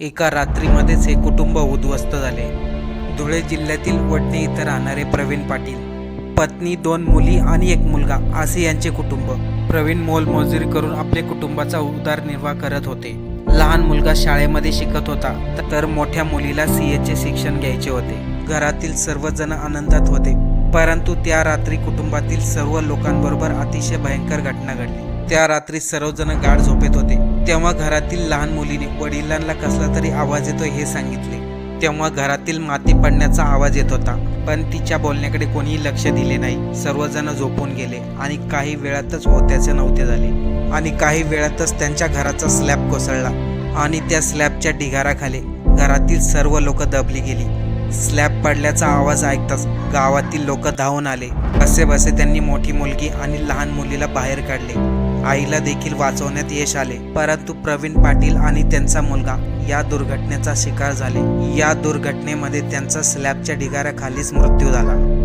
एका रात्रीमध्येच हे कुटुंब उद्ध्वस्त झाले. धुळे जिल्ह्यातील वडणे इथं राहणारे प्रवीण पाटील पत्नी दोन मुली आणि एक मुलगा असे यांचे कुटुंब. प्रवीण मोलमजुरी करून आपल्या कुटुंबाचा उदारनिर्वाह करत होते. लहान मुलगा शाळेमध्ये शिकत होता तर मोठ्या मुलीला सी एचे शिक्षण घ्यायचे होते. घरातील सर्वजण आनंदात होते परंतु त्या रात्री कुटुंबातील सर्व लोकांबरोबर अतिशय भयंकर घटना घडली. त्या रात्री सर्वजण गाढ झोपेत होते. तेव्हा घरातील लहान मुलीने वडिलांना कसला तरी आवाज येतो हे सांगितले. तेव्हा घरातील माती पडण्याचा आवाज येत होता पण तिच्या बोलण्याकडे कोणीही लक्ष दिले नाही. सर्वजण झोपून गेले आणि काही वेळातच होत्याचे नव्हते झाले. आणि काही वेळातच त्यांच्या घराचा स्लॅब कोसळला आणि त्या स्लॅबच्या ढिगाराखाली घरातील सर्व लोक दबली गेली. स्लॅब पडल्याचा आवाज ऐकताच गावातील लोक धावून आले. कसे बसे त्यांनी मोठी मुलगी आणि लहान मुलीला बाहेर काढले. आईला देखील वाचवण्यात यश आले. परंतु प्रवीण पाटील आणि त्यांचा मुलगा या दुर्घटनेचा शिकार झाले. या दुर्घटनेमध्ये त्यांचा स्लॅबच्या ढिगाऱ्याखालीच मृत्यू झाला.